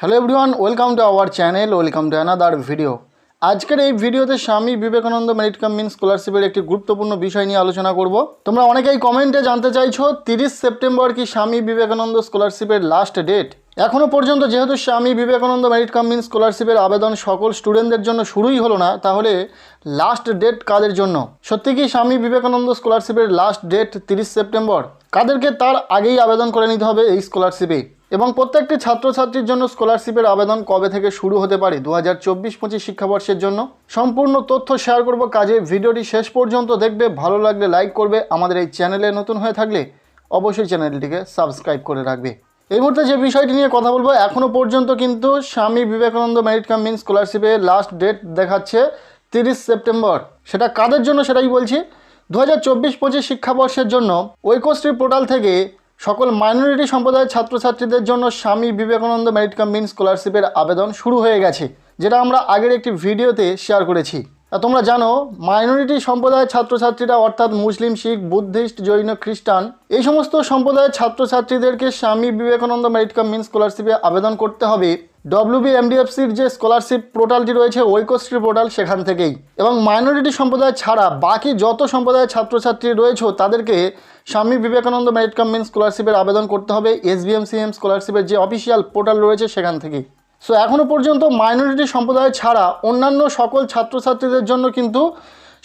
Hello everyone welcome to our channel welcome to another video আজকের এই ভিডিওতে স্বামী বিবেকানন্দ মেরিট মিন স্কলারশিপের একটি গুরুত্বপূর্ণ বিষয় নিয়ে আলোচনা করব। তোমরা অনেকেই কমেন্টে জানতে চাইছো, তিরিশ সেপ্টেম্বর কি স্বামী বিবেকানন্দ স্কলারশিপের লাস্ট ডেট এখনও পর্যন্ত যেহেতু স্বামী বিবেকানন্দ মেরিট মিন স্কলারশিপের আবেদন সকল স্টুডেন্টদের জন্য শুরুই হলো না, তাহলে লাস্ট ডেট কাদের জন্য? সত্যি কি স্বামী বিবেকানন্দ স্কলারশিপের লাস্ট ডেট তিরিশ সেপ্টেম্বর? কাদেরকে তার আগেই আবেদন করে নিতে হবে এই স্কলারশিপে এবং প্রত্যেকটি ছাত্রছাত্রীর জন্য স্কলারশিপের আবেদন কবে থেকে শুরু হতে পারে দু হাজার চব্বিশ পঁচিশ শিক্ষাবর্ষের জন্য? সম্পূর্ণ তথ্য শেয়ার করব কাজে। ভিডিওটি শেষ পর্যন্ত দেখবে। ভালো লাগলে লাইক করবে। আমাদের এই চ্যানেলে নতুন হয়ে থাকলে অবশ্যই চ্যানেলটিকে সাবস্ক্রাইব করে রাখবে। এই মুহূর্তে যে বিষয়টি নিয়ে কথা বলব এখনও পর্যন্ত কিন্তু স্বামী বিবেকানন্দ মেরিট কাম মিন স্কলারশিপের লাস্ট ডেট দেখাচ্ছে তিরিশ সেপ্টেম্বর। সেটা কাদের জন্য সেটাই বলছি? দু হাজার চব্বিশ পঁচিশ শিক্ষাবর্ষের জন্য ঐকশ্রী পোর্টাল থেকে সকল মাইনরিটি সম্প্রদায়ের ছাত্রছাত্রীদের জন্য স্বামী বিবেকানন্দ মেরিট কাম স্কলারশিপের আবেদন শুরু হয়ে গেছে, যেটা আমরা আগের একটি ভিডিওতে শেয়ার করেছি। তোমরা জানো, মাইনরিটি সম্প্রদায়ের ছাত্রছাত্রীরা অর্থাৎ মুসলিম, শিখ, বুদ্ধিস্ট, জৈন, খ্রিস্টান, এই সমস্ত সম্প্রদায়ের ছাত্রছাত্রীদেরকে স্বামী বিবেকানন্দ মেরিট কাম স্কলারশিপে আবেদন করতে হবে। ডব্লিউবি এমডিএফসির যে স্কলারশিপ পোর্টালটি রয়েছে ঐকশ্রী পোর্টাল সেখান থেকেই। এবং মাইনরিটি সম্প্রদায় ছাড়া বাকি যত সম্প্রদায়ের ছাত্রছাত্রী রয়েছে, তাদেরকে স্বামী বিবেকানন্দ মেরিট কাম মিন স্কলারশিপের আবেদন করতে হবে এসবিএমসিএম স্কলারশিপের যে অফিসিয়াল পোর্টাল রয়েছে সেখান থেকেই। সো এখনও পর্যন্ত মাইনরিটি সম্প্রদায় ছাড়া অন্যান্য সকল ছাত্রছাত্রীদের জন্য কিন্তু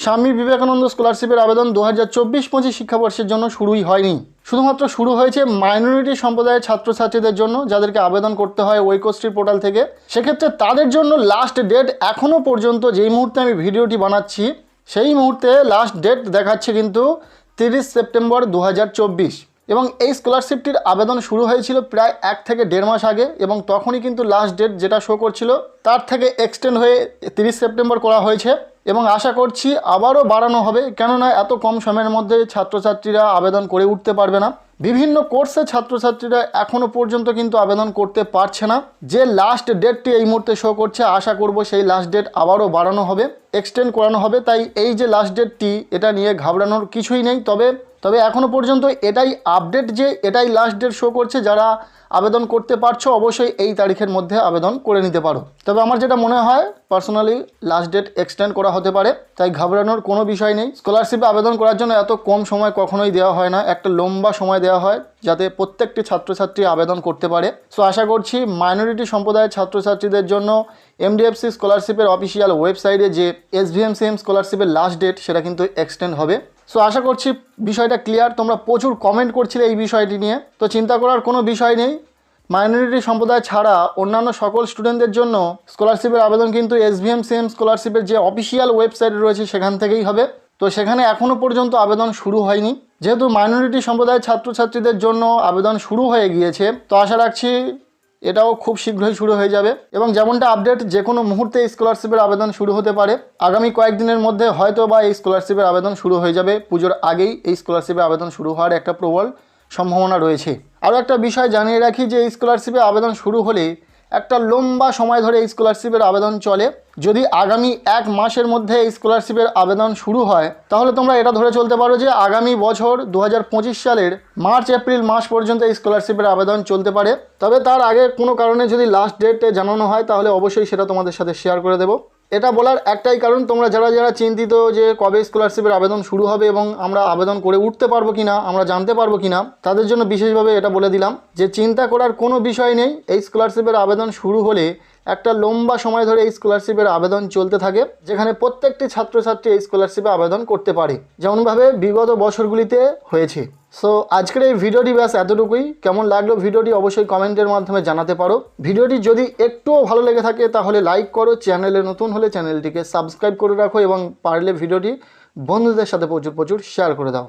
স্বামী বিবেকানন্দ স্কলারশিপের আবেদন দু হাজার চব্বিশ পঁচিশ শিক্ষাবর্ষের জন্য শুরুই হয়নি। শুধুমাত্র শুরু হয়েছে মাইনরিটি সম্প্রদায়ের ছাত্রছাত্রীদের জন্য যাদেরকে আবেদন করতে হয় ঐকশ্রী পোর্টাল থেকে। সেক্ষেত্রে তাদের জন্য লাস্ট ডেট এখনও পর্যন্ত যেই মুহূর্তে আমি ভিডিওটি বানাচ্ছি, সেই মুহূর্তে লাস্ট ডেট দেখাচ্ছে কিন্তু তিরিশ সেপ্টেম্বর দু হাজার চব্বিশ। এবং এই স্কলারশিপটির আবেদন শুরু হয়েছিল প্রায় এক থেকে দেড় মাস আগে এবং তখনই কিন্তু লাস্ট ডেট যেটা শো করছিল, তার থেকে এক্সটেন্ড হয়ে তিরিশ সেপ্টেম্বর করা হয়েছে। এবং আশা করছি আবারও বাড়ানো হবে, কেননা এত কম সময়ের মধ্যে ছাত্রছাত্রীরা আবেদন করে উঠতে পারবে না। বিভিন্ন কোর্সে ছাত্রছাত্রীরা এখনও পর্যন্ত কিন্তু আবেদন করতে পারছে না। যে লাস্ট ডেটটি এই মুহূর্তে শো করছে, আশা করব সেই লাস্ট ডেট আবারও বাড়ানো হবে এক্সটেন্ড করানো হবে। তাই এই যে লাস্ট ডেটটি এটা নিয়ে ঘাবড়ানোর কিছুই নেই। তবে তবে এখনও পর্যন্ত এটাই আপডেট যে এটাই লাস্ট ডেট শো করছে, যারা আবেদন করতে পারছ অবশ্যই এই তারিখের মধ্যে আবেদন করে নিতে পারো। তবে আমার যেটা মনে হয় পার্সোনালি লাস্ট ডেট এক্সটেন্ড করা হতে পারে, তাই ঘাবড়ানোর কোনো বিষয় নেই। স্কলারশিপে আবেদন করার জন্য এত কম সময় কখনোই দেওয়া হয় না, একটা লম্বা সময় দেওয়া হয়, যাতে প্রত্যেকটি ছাত্রছাত্রী আবেদন করতে পারে। সো আশা করছি মাইনরিটি সম্প্রদায়ের ছাত্রছাত্রীদের জন্য এমডিএফসি স্কলারশিপের অফিসিয়াল ওয়েবসাইটে যে এসভিএমসিএম স্কলারশিপের লাস্ট ডেট সেটা কিন্তু এক্সটেন্ড হবে। সো আশা করছি বিষয়টা ক্লিয়ার তোমরা প্রচুর কমেন্ট করছিলে এই বিষয়টি নিয়ে। তো চিন্তা করার কোনো বিষয় নেই। মাইনরিটি সম্প্রদায় ছাড়া অন্যান্য সকল স্টুডেন্টদের জন্য স্কলারশিপের আবেদন কিন্তু এসভিএম সিএম স্কলারশিপের যে অফিসিয়াল ওয়েবসাইট রয়েছে সেখান থেকেই হবে। তো সেখানে এখনও পর্যন্ত আবেদন শুরু হয়নি। যেহেতু মাইনরিটি সম্প্রদায়ের ছাত্রছাত্রীদের জন্য আবেদন শুরু হয়ে গিয়েছে। তো আশা রাখছি এটাও খুব শীঘ্রই শুরু হয়ে যাবে এবং যেমনটা আপডেট যে কোনো মুহূর্তে স্কলারশিপের আবেদন শুরু হতে পারে। আগামী কয়েকদিনের মধ্যে হয়তো বা এই স্কলারশিপের আবেদন শুরু হয়ে যাবে। পুজোর আগেই এই স্কলারশিপের আবেদন শুরু হওয়ার একটা প্রবল সম্ভাবনা রয়েছে। আরও একটা বিষয় জানিয়ে রাখি যে, এই স্কলারশিপে আবেদন শুরু হলে একটা লম্বা সময় ধরে এই স্কলারশিপের আবেদন চলে। যদি আগামী এক মাসের মধ্যে এই স্কলারশিপের আবেদন শুরু হয়, তাহলে তোমরা এটা ধরে চলতে পারো যে আগামী বছর দু হাজার পঁচিশ সালের মার্চ, এপ্রিল মাস পর্যন্ত এই স্কলারশিপের আবেদন চলতে পারে। তবে তার আগে কোনো কারণে যদি লাস্ট ডেটে জানানো হয়, তাহলে অবশ্যই সেটা তোমাদের সাথে শেয়ার করে দেবো। এটা বলার একটাই কারণ, তোমরা যারা যারা চিন্তিত যে কবে স্কলারশিপের আবেদন শুরু হবে এবং আমরা আবেদন করে উঠতে পারব কি না আমরা জানতে পারব কি না তাদের জন্য বিশেষভাবে এটা বলে দিলাম যে চিন্তা করার কোনো বিষয় নেই। এই স্কলারশিপের আবেদন শুরু হলে একটা লম্বা সময় ধরে এই স্কলারশিপের আবেদন চলতে থাকে, যেখানে প্রত্যেকটি ছাত্রছাত্রী এই স্কলারশিপে আবেদন করতে পারে। যেমনভাবে বিগত বছরগুলিতে হয়েছে। সো আজকের এই ভিডিওটি ব্যাস এতটুকুই। কেমন লাগল ভিডিওটি অবশ্যই কমেন্টের মাধ্যমে জানাতে পারো। ভিডিওটি যদি একটুও ভালো লেগে থাকে, তাহলে লাইক করো, চ্যানেলে নতুন হলে চ্যানেলটিকে সাবস্ক্রাইব করে রাখো এবং পারলে ভিডিওটি বন্ধুদের সাথে প্রচুর প্রচুর শেয়ার করে দাও।